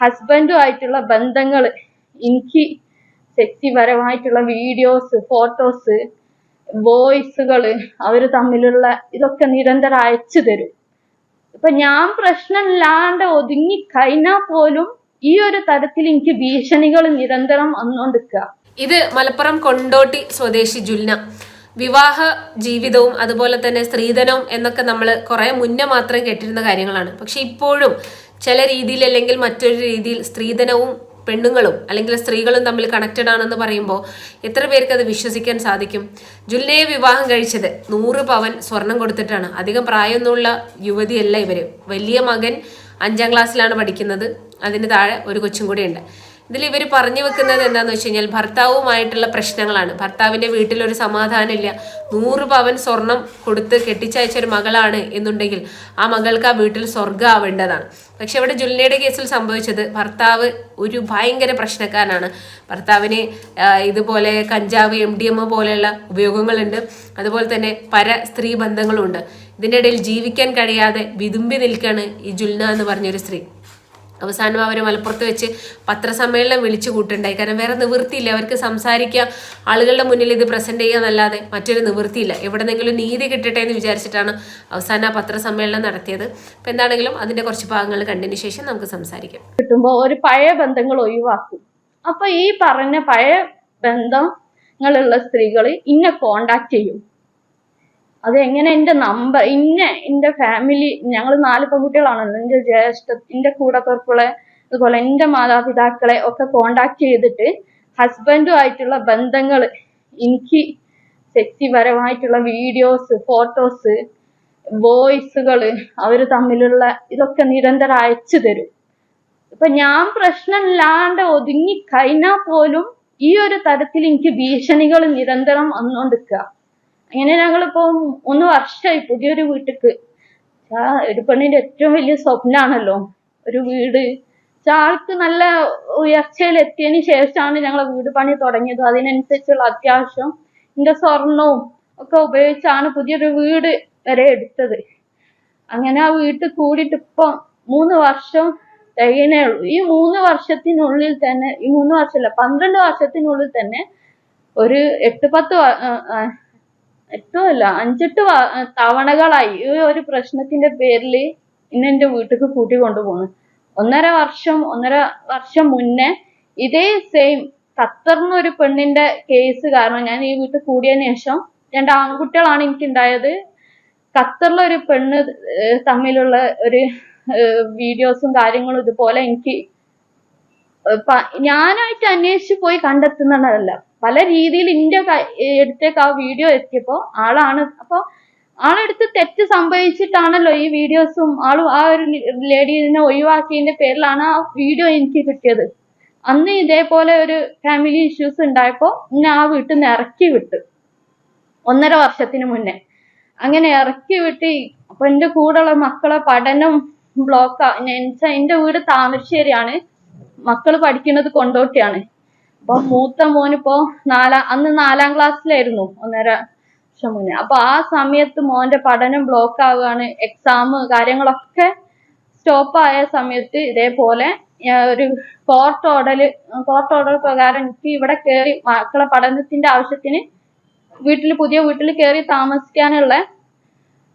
ഹസ്ബൻഡുമായിട്ടുള്ള ബന്ധങ്ങൾ എനിക്ക് വ്യക്തിപരമായിട്ടുള്ള വീഡിയോസ് ഫോട്ടോസ് വോയിസുകൾ അവർ തമ്മിലുള്ള ഇതൊക്കെ നിരന്തരം അയച്ചു തരും. ഇപ്പൊ ഞാൻ പ്രശ്നമില്ലാണ്ട് ഒതുങ്ങി കഴിഞ്ഞാൽ പോലും ഈ ഒരു തരത്തിൽ എനിക്ക് ഭീഷണികൾ നിരന്തരം വന്നുകൊണ്ടിരിക്കുക ഇത് മലപ്പുറം കൊണ്ടോട്ടി സ്വദേശി ജുൽന. വിവാഹ ജീവിതവും അതുപോലെ തന്നെ സ്ത്രീധനവും എന്നൊക്കെ നമ്മൾ കുറെ മുന്നേ മാത്രം കേട്ടിരുന്ന കാര്യങ്ങളാണ്. പക്ഷെ ഇപ്പോഴും ചില രീതിയിൽ അല്ലെങ്കിൽ മറ്റൊരു രീതിയിൽ സ്ത്രീധനവും പെണ്ണുങ്ങളും അല്ലെങ്കിൽ സ്ത്രീകളും തമ്മിൽ കണക്റ്റഡ് ആണെന്ന് പറയുമ്പോൾ എത്ര പേർക്ക് അത് വിശ്വസിക്കാൻ സാധിക്കും? ജുൽനയെ വിവാഹം കഴിച്ചത് നൂറ് പവൻ സ്വർണം കൊടുത്തിട്ടാണ്. അധികം പ്രായമൊന്നുമുള്ള യുവതിയല്ല ഇവർ വലിയ മകൻ അഞ്ചാം ക്ലാസ്സിലാണ് പഠിക്കുന്നത്. അതിന് താഴെ ഒരു കൊച്ചും കൂടെ ഉണ്ട് ഇതിൽ ഇവർ പറഞ്ഞു വെക്കുന്നത് എന്താണെന്ന് വെച്ച് കഴിഞ്ഞാൽ ഭർത്താവുമായിട്ടുള്ള പ്രശ്നങ്ങളാണ്. ഭർത്താവിന്റെ വീട്ടിലൊരു സമാധാനമില്ല. നൂറ് പവൻ സ്വർണം കൊടുത്ത് കെട്ടിച്ചയച്ച ഒരു മകളാണ് എന്നുണ്ടെങ്കിൽ ആ മകൾക്ക് ആ വീട്ടിൽ സ്വർഗമാവേണ്ടതാണ് പക്ഷെ ഇവിടെ ജുൽനയുടെ കേസിൽ സംഭവിച്ചത് ഭർത്താവ് ഒരു ഭയങ്കര പ്രശ്നക്കാരനാണ്. ഭർത്താവിന് ഇതുപോലെ കഞ്ചാവ് എം ഡി എം പോലെയുള്ള ഉപയോഗങ്ങളുണ്ട്. അതുപോലെ തന്നെ പര സ്ത്രീ ബന്ധങ്ങളുണ്ട്. ഇതിന്റെ ഇടയിൽ ജീവിക്കാൻ കഴിയാതെ വിതുമ്പി നിൽക്കുകയാണ് ഈ ജുൽന എന്ന് പറഞ്ഞൊരു സ്ത്രീ. അവസാനം അവർ മലപ്പുറത്ത് വെച്ച് പത്രസമ്മേളനം വിളിച്ചു കൂട്ടുണ്ടായി. കാരണം വേറെ നിവൃത്തിയില്ല. അവർക്ക് സംസാരിക്കുക ആളുകളുടെ മുന്നിൽ ഇത് പ്രസന്റ് ചെയ്യാന്നല്ലാതെ മറ്റൊരു നിവൃത്തിയില്ല. എവിടെന്നെങ്കിലും നീതി കിട്ടട്ടെ എന്ന് വിചാരിച്ചിട്ടാണ് അവസാനം ആ പത്രസമ്മേളനം നടത്തിയത്. അപ്പം എന്താണെങ്കിലും അതിന്റെ കുറച്ച് ഭാഗങ്ങൾ കണ്ടതിന് ശേഷം നമുക്ക് സംസാരിക്കാം. കിട്ടുമ്പോൾ ഒരു പഴയ ബന്ധങ്ങൾ ഒഴിവാക്കും. അപ്പൊ ഈ പറഞ്ഞ പഴയ ബന്ധങ്ങളുള്ള സ്ത്രീകൾ ഇന്നെ കോണ്ടാക്ട് ചെയ്യും. അത് എങ്ങനെ എന്റെ നമ്പർ ഇന്ന എന്റെ ഫാമിലി ഞങ്ങൾ നാല് പെൺകുട്ടികളാണ്. എന്റെ ജ്യേഷ്ഠ എന്റെ കൂടപ്പിറപ്പുകളെ അതുപോലെ എന്റെ മാതാപിതാക്കളെ ഒക്കെ കോണ്ടാക്ട് ചെയ്തിട്ട് ഹസ്ബൻഡുമായിട്ടുള്ള ബന്ധങ്ങൾ എനിക്ക് വ്യക്തിപരമായിട്ടുള്ള വീഡിയോസ് ഫോട്ടോസ് വോയിസുകൾ അവർ തമ്മിലുള്ള ഇതൊക്കെ നിരന്തരം അയച്ചു തരും. ഇപ്പൊ ഞാൻ പ്രശ്നമില്ലാണ്ട് ഒതുങ്ങി കഴിഞ്ഞാൽ പോലും ഈ ഒരു തരത്തിൽ എനിക്ക് ഭീഷണികൾ നിരന്തരം വന്നുകൊണ്ടിരിക്കുക അങ്ങനെ ഞങ്ങളിപ്പോ മൂന്ന് വർഷമായി പുതിയൊരു വീട്ടിക്ക്. ഒരു പെണ്ണിന്റെ ഏറ്റവും വലിയ സ്വപ്നാണല്ലോ ഒരു വീട്. ആൾക്ക് നല്ല ഉയർച്ചയിൽ എത്തിയതിന് ശേഷമാണ് ഞങ്ങൾ വീട് പണി തുടങ്ങിയത്. അതിനനുസരിച്ചുള്ള അത്യാവശ്യം എന്റെ സ്വർണവും ഒക്കെ ഉപയോഗിച്ചാണ് പുതിയൊരു വീട് വരെ എടുത്തത്. അങ്ങനെ ആ വീട്ടിൽ കൂടിയിട്ട് ഇപ്പൊ മൂന്ന് വർഷം തികയണേ ഉള്ളൂ. ഈ മൂന്ന് വർഷത്തിനുള്ളിൽ തന്നെ ഈ മൂന്ന് വർഷമല്ല പന്ത്രണ്ട് വർഷത്തിനുള്ളിൽ തന്നെ ഒരു എട്ട് പത്ത് അല്ല അഞ്ചെട്ട് തവണകളായി. ഈ ഒരു പ്രശ്നത്തിന്റെ പേരിൽ ഇന്ന് എന്റെ വീട്ടിലേക്ക് കൂട്ടി കൊണ്ടുപോകുന്നു ഒന്നര വർഷം ഒന്നര വർഷം മുന്നേ ഇതേ സെയിം ഖത്തറിന് ഒരു പെണ്ണിന്റെ കേസ് കാരണം ഞാൻ ഈ വീട്ടിൽ കൂടിയതിനു ശേഷം രണ്ട് ആൺകുട്ടികളാണ് എനിക്ക് ഉണ്ടായത് ഖത്തറിലെ ഒരു പെണ്ണ് തമ്മിലുള്ള ഒരു വീഡിയോസും കാര്യങ്ങളും ഇതുപോലെ എനിക്ക് ഞാനായിട്ട് അന്വേഷിച്ച് പോയി കണ്ടെത്തുന്നതല്ല. പല രീതിയിൽ ഇന്റെ എടുത്തേക്ക് ആ വീഡിയോ എത്തിയപ്പോ ആളാണ്. അപ്പൊ ആളെടുത്ത് തെറ്റ് സംഭവിച്ചിട്ടാണല്ലോ ഈ വീഡിയോസും ആളും ആ ഒരു ലേഡീനെ ഒഴിവാക്കിയതിന്റെ പേരിലാണ് ആ വീഡിയോ എനിക്ക് കിട്ടിയത്. അന്ന് ഇതേപോലെ ഒരു ഫാമിലി ഇഷ്യൂസ് ഉണ്ടായപ്പോ എന്നെ ആ വീട്ടിൽ നിന്ന് ഇറക്കി വിട്ടു. ഒന്നര വർഷത്തിന് മുന്നേ. അങ്ങനെ ഇറക്കി വിട്ട്. അപ്പൊ എന്റെ കൂടെയുള്ള മക്കളെ പഠനം ബ്ലോക്ക് എന്റെ വീട് താമരശ്ശേരിയാണ്. മക്കൾ പഠിക്കുന്നത് കൊണ്ടോട്ടിയാണ്. അപ്പൊ മൂത്ത മോനിപ്പോ നാലാ അന്ന് നാലാം ക്ലാസ്സിലായിരുന്നു ഒന്നര വർഷം മുന്നേ. അപ്പൊ ആ സമയത്ത് മോന്റെ പഠനം ബ്ലോക്ക് ആവുകയാണ് എക്സാം കാര്യങ്ങളൊക്കെ സ്റ്റോപ്പ് ആയ സമയത്ത് ഇതേപോലെ ഒരു കോർട്ട് ഓർഡർ കോർട്ട് ഓർഡർ പ്രകാരം എനിക്ക് ഇവിടെ കയറി മക്കളെ പഠനത്തിന്റെ ആവശ്യത്തിന് വീട്ടിൽ പുതിയ വീട്ടിൽ കയറി താമസിക്കാനുള്ള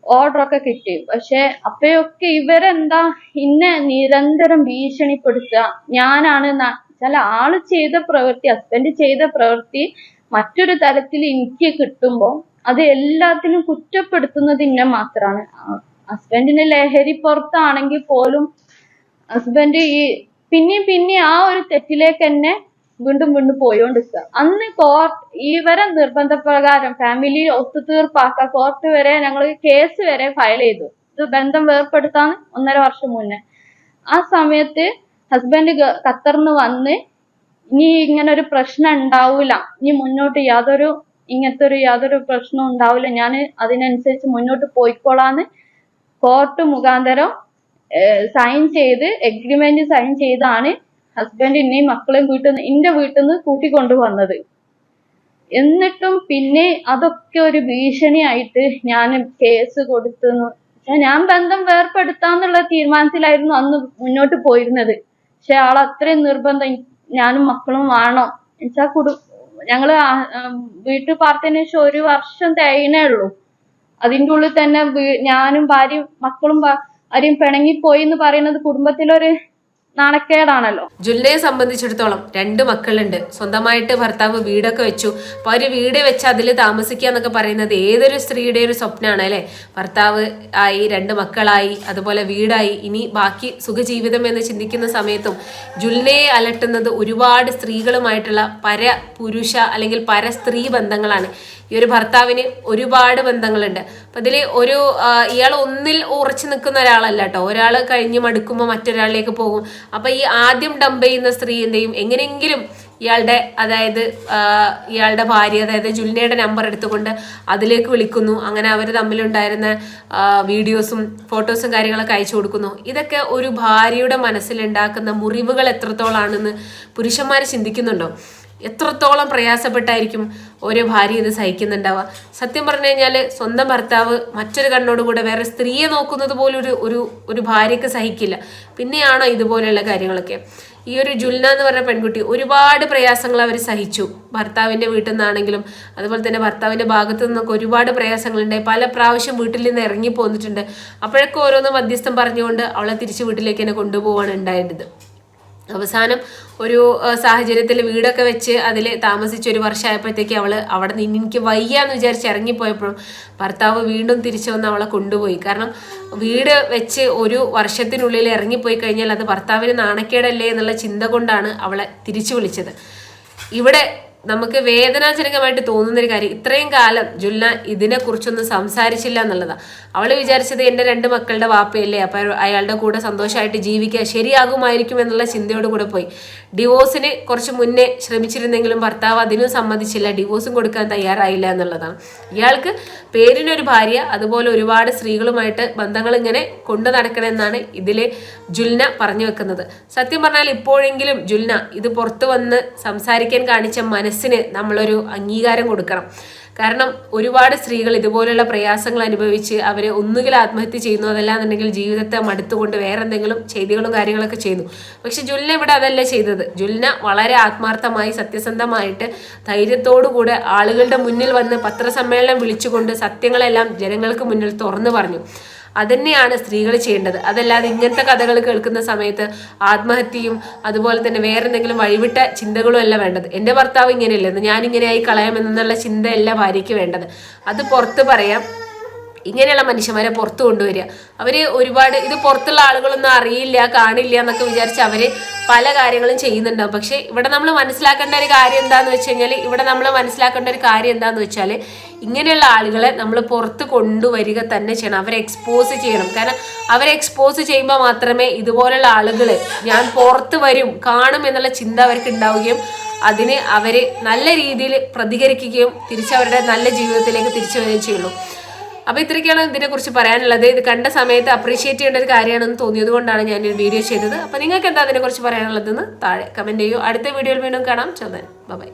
ഓർഡർ ഒക്കെ കിട്ടി. പക്ഷെ അപ്പോഴൊക്കെ ഇവരെന്താ ഇന്നെ നിരന്തരം ഭീഷണിപ്പെടുത്തുക ഞാനാണ് ചില ആൾ ചെയ്ത പ്രവൃത്തി ഹസ്ബൻഡ് ചെയ്ത പ്രവൃത്തി മറ്റൊരു തരത്തിൽ എനിക്ക് കിട്ടുമ്പോൾ അത് എല്ലാത്തിനും കുറ്റപ്പെടുത്തുന്നത് ഇന്നെ മാത്രാണ്. ഹസ്ബൻഡിന് ലഹരി പുറത്താണെങ്കിൽ പോലും ഹസ്ബൻഡ് ഈ പിന്നെയും പിന്നെ ആ ഒരു തെറ്റിലേക്ക് തന്നെ വീണ്ടും വീണ്ടും പോയോണ്ടിരിക്കുക. അന്ന് കോർട്ട് ഇവരെ നിർബന്ധപ്രകാരം ഫാമിലി ഒത്തുതീർപ്പാക്ക കോർട്ട് വരെ ഞങ്ങൾ കേസ് വരെ ഫയൽ ചെയ്തു. ഇത് ബന്ധം വേർപ്പെടുത്താൻ ഒന്നര വർഷം മുന്നേ. ആ സമയത്ത് ഹസ്ബൻഡ് ഖത്തറിന്ന് വന്ന് ഇനി ഇങ്ങനെ ഒരു പ്രശ്നം ഉണ്ടാവില്ല ഇനി മുന്നോട്ട് യാതൊരു ഇങ്ങനത്തെ ഒരു യാതൊരു പ്രശ്നം ഉണ്ടാവില്ല ഞാൻ അതിനനുസരിച്ച് മുന്നോട്ട് പോയിക്കോളാന്ന് കോർട്ട് മുഖാന്തരം സൈൻ ചെയ്ത് എഗ്രിമെന്റ് സൈൻ ചെയ്താണ് ഹസ്ബൻഡ് മക്കളെയും വീട്ടിൽ നിന്ന് എന്റെ വീട്ടിൽ നിന്ന് കൂട്ടിക്കൊണ്ടുവന്നത്. എന്നിട്ടും പിന്നെ അതൊക്കെ ഒരു ഭീഷണിയായിട്ട് ഞാൻ കേസ് കൊടുത്തു ഞാൻ ബന്ധം വേർപ്പെടുത്താന്നുള്ള തീരുമാനത്തിലായിരുന്നു അന്ന് മുന്നോട്ട് പോയിരുന്നത്. പക്ഷെ ആൾ അത്രയും നിർബന്ധം ഞാനും മക്കളും വേണം. എന്നുവെച്ചാ കുടു ഞങ്ങൾ വീട്ടിൽ പാർത്തതിന് ശേഷം ഒരു വർഷം തേയണേ ഉള്ളൂ. അതിന്റെ ഉള്ളിൽ തന്നെ ഞാനും ഭാര്യയും മക്കളും ആരെയും ഭാര്യയും പിണങ്ങിപ്പോയി എന്ന് പറയുന്നത് കുടുംബത്തിലൊരു നാണക്കേടാണല്ലോ. ജുല്ലയെ സംബന്ധിച്ചിടത്തോളം രണ്ട് മക്കളുണ്ട്. സ്വന്തമായിട്ട് ഭർത്താവ് വീടൊക്കെ വെച്ചു. അപ്പൊ അവർ വീട് വെച്ച് അതിൽ താമസിക്കുക എന്നൊക്കെ പറയുന്നത് ഏതൊരു സ്ത്രീയുടെ ഒരു സ്വപ്നമാണ് അല്ലെ? ഭർത്താവ് ആയി രണ്ട് മക്കളായി അതുപോലെ വീടായി. ഇനി ബാക്കി സുഖജീവിതം എന്ന് ചിന്തിക്കുന്ന സമയത്തും ജുല്ലയെ അലട്ടുന്നത് ഒരുപാട് സ്ത്രീകളുമായിട്ടുള്ള പര പുരുഷ അല്ലെങ്കിൽ പര സ്ത്രീ ബന്ധങ്ങളാണ്. ഈ ഒരു ഭർത്താവിന് ഒരുപാട് ബന്ധങ്ങളുണ്ട്. അപ്പൊ അതിൽ ഒരു ഇയാൾ ഒന്നിൽ ഉറച്ചു നിൽക്കുന്ന ഒരാളല്ല കേട്ടോ. ഒരാൾ കഴിഞ്ഞ് മടുക്കുമ്പോൾ മറ്റൊരാളിലേക്ക് പോകും. അപ്പൊ ഈ ആദ്യം ഡംപ് ചെയ്യുന്ന സ്ത്രീ എന്ത് ചെയ്യും? എങ്ങനെയെങ്കിലും ഇയാളുടെ അതായത് ഇയാളുടെ ഭാര്യ അതായത് ജുൽനയുടെ നമ്പർ എടുത്തുകൊണ്ട് അതിലേക്ക് വിളിക്കുന്നു. അങ്ങനെ അവർ തമ്മിലുണ്ടായിരുന്ന വീഡിയോസും ഫോട്ടോസും കാര്യങ്ങളൊക്കെ അയച്ചു കൊടുക്കുന്നു. ഇതൊക്കെ ഒരു ഭാര്യയുടെ മനസ്സിലുണ്ടാക്കുന്ന മുറിവുകൾ എത്രത്തോളാണെന്ന് പുരുഷന്മാർ ചിന്തിക്കുന്നുണ്ടോ? എത്രത്തോളം പ്രയാസപ്പെട്ടായിരിക്കും ഓരോ ഭാര്യ ഇത് സഹിക്കുന്നുണ്ടാവുക. സത്യം പറഞ്ഞു കഴിഞ്ഞാൽ സ്വന്തം ഭർത്താവ് മറ്റൊരു കണ്ണോടുകൂടെ വേറെ സ്ത്രീയെ നോക്കുന്നത് പോലും ഒരു ഒരു ഒരു ഭാര്യയ്ക്ക് സഹിക്കില്ല. പിന്നെയാണോ ഇതുപോലെയുള്ള കാര്യങ്ങളൊക്കെ. ഈ ഒരു ജുൽന എന്ന് പറഞ്ഞ പെൺകുട്ടി ഒരുപാട് പ്രയാസങ്ങൾ അവർ സഹിച്ചു. ഭർത്താവിന്റെ വീട്ടിൽ നിന്നാണെങ്കിലും അതുപോലെ തന്നെ ഭർത്താവിന്റെ ഭാഗത്തു നിന്നൊക്കെ ഒരുപാട് പ്രയാസങ്ങളുണ്ടായി. പല പ്രാവശ്യം വീട്ടിൽ നിന്ന് ഇറങ്ങി പോന്നിട്ടുണ്ട്. അപ്പോഴൊക്കെ ഓരോന്ന് മധ്യസ്ഥം പറഞ്ഞുകൊണ്ട് അവളെ തിരിച്ച് വീട്ടിലേക്ക് തന്നെ കൊണ്ടുപോവാണ് ഉണ്ടായത്. അവസാനം ഒരു സാഹചര്യത്തിൽ വീടൊക്കെ വെച്ച് അതിൽ താമസിച്ച് ഒരു വർഷമായപ്പോഴത്തേക്ക് അവൾ അവിടെ നിന്ന് എനിക്ക് വയ്യ എന്ന് വിചാരിച്ച് ഇറങ്ങിപ്പോയപ്പോഴും ഭർത്താവ് വീണ്ടും തിരിച്ചു വന്ന് അവളെ കൊണ്ടുപോയി. കാരണം വീട് വെച്ച് ഒരു വർഷത്തിനുള്ളിൽ ഇറങ്ങിപ്പോയി കഴിഞ്ഞാൽ അത് ഭർത്താവിന് നാണക്കേടല്ലേ എന്നുള്ള ചിന്ത കൊണ്ടാണ് അവളെ തിരിച്ചു വിളിച്ചത്. ഇവിടെ നമുക്ക് വേദനാജനകമായിട്ട് തോന്നുന്ന ഒരു കാര്യം. ഇത്രയും കാലം ജുൽന ഇതിനെക്കുറിച്ചൊന്നും സംസാരിച്ചില്ല എന്നുള്ളതാണ് അവൾ വിചാരിച്ചത് എന്റെ രണ്ട് മക്കളുടെ വാപ്പയല്ലേ അപ്പം അയാളുടെ കൂടെ സന്തോഷമായിട്ട് ജീവിക്കുക ശരിയാകുമായിരിക്കും എന്നുള്ള ചിന്തയോട് കൂടെ പോയി. ഡിവോഴ്സിന് കുറച്ച് മുന്നേ ശ്രമിച്ചിരുന്നെങ്കിലും ഭർത്താവ് അതിനും സമ്മതിച്ചില്ല. ഡിവോഴ്സും കൊടുക്കാൻ തയ്യാറായില്ല എന്നുള്ളതാണ്. ഇയാൾക്ക് പേരിനൊരു ഭാര്യ അതുപോലെ ഒരുപാട് സ്ത്രീകളുമായിട്ട് ബന്ധങ്ങൾ ഇങ്ങനെ കൊണ്ടു നടക്കണമെന്നാണ് ഇതിൽ ജുൽന പറഞ്ഞു വെക്കുന്നത്. സത്യം പറഞ്ഞാൽ ഇപ്പോഴെങ്കിലും ജുൽന ഇത് പുറത്തു വന്ന് സംസാരിക്കാൻ കാണിച്ച മനസ്സിന് നമ്മളൊരു അംഗീകാരം കൊടുക്കണം. കാരണം ഒരുപാട് സ്ത്രീകൾ ഇതുപോലുള്ള പ്രയാസങ്ങൾ അനുഭവിച്ച് അവർ ഒന്നുകിൽ ആത്മഹത്യ ചെയ്യുന്നു അതല്ലാന്നുണ്ടെങ്കിൽ ജീവിതത്തെ മടുത്തുകൊണ്ട് വേറെ എന്തെങ്കിലും ചെയ്തികളും കാര്യങ്ങളൊക്കെ ചെയ്യുന്നു. പക്ഷെ ജുൽന ഇവിടെ അതല്ല ചെയ്തത്. ജുൽന വളരെ ആത്മാർത്ഥമായി സത്യസന്ധമായിട്ട് ധൈര്യത്തോടുകൂടെ ആളുകളുടെ മുന്നിൽ വന്ന് പത്രസമ്മേളനം വിളിച്ചുകൊണ്ട് സത്യങ്ങളെല്ലാം ജനങ്ങൾക്ക് മുന്നിൽ തുറന്നു പറഞ്ഞു. അതന്നെയാണ് സ്ത്രീകൾ ചെയ്യേണ്ടത്. അതല്ലാതെ ഇങ്ങനത്തെ കഥകൾ കേൾക്കുന്ന സമയത്ത് ആത്മഹത്യയും അതുപോലെ തന്നെ വേറെ എന്തെങ്കിലും വഴിവിട്ട ചിന്തകളും അല്ല വേണ്ടത്. എന്റെ ഭർത്താവ് ഇങ്ങനെയല്ലെന്ന് ഞാനിങ്ങനെയായി കളയാമെന്നുള്ള ചിന്തയല്ല ഭാര്യയ്ക്ക് വേണ്ടത്. അത് പുറത്ത് പറയാം. ഇങ്ങനെയുള്ള മനുഷ്യന്മാരെ പുറത്ത് കൊണ്ടുവരിക. അവർ ഒരുപാട് ഇത് പുറത്തുള്ള ആളുകളൊന്നും അറിയില്ല കാണില്ല എന്നൊക്കെ വിചാരിച്ച് അവർ പല കാര്യങ്ങളും ചെയ്യുന്നുണ്ടാവും. പക്ഷേ ഇവിടെ നമ്മൾ മനസ്സിലാക്കേണ്ട ഒരു കാര്യം എന്താന്ന് വെച്ച് കഴിഞ്ഞാൽ ഇവിടെ നമ്മൾ മനസ്സിലാക്കേണ്ട ഒരു കാര്യം എന്താന്ന് വെച്ചാൽ ഇങ്ങനെയുള്ള ആളുകളെ നമ്മൾ പുറത്ത് കൊണ്ടുവരിക തന്നെ ചെയ്യണം. അവരെ എക്സ്പോസ് ചെയ്യണം. കാരണം അവരെ എക്സ്പോസ് ചെയ്യുമ്പോൾ മാത്രമേ ഇതുപോലുള്ള ആളുകൾ ഞാൻ പുറത്ത് വരും കാണും എന്നുള്ള ചിന്ത അവർക്ക് ഉണ്ടാവുകയും അതിന് അവർ നല്ല രീതിയിൽ പ്രതികരിക്കുകയും തിരിച്ചവരുടെ നല്ല ജീവിതത്തിലേക്ക് തിരിച്ചു വരികയും ചെയ്യുള്ളൂ. അപ്പൊ ഇത്രയൊക്കെയാണ് ഇതിനെക്കുറിച്ച് പറയാനുള്ളത്. ഇത് കണ്ട സമയത്ത് അപ്രീഷിയേറ്റ് ചെയ്യേണ്ട ഒരു കാര്യമാണെന്ന് തോന്നിയത് കൊണ്ടാണ് ഞാൻ ഈ വീഡിയോ ചെയ്തത്. അപ്പൊ നിങ്ങൾക്ക് എന്താ അതിനെക്കുറിച്ച് പറയാനുള്ളതെന്ന് താഴെ കമന്റ് ചെയ്യൂ. അടുത്ത വീഡിയോയിൽ വീണ്ടും കാണാം. ചന്ദൻ ബൈ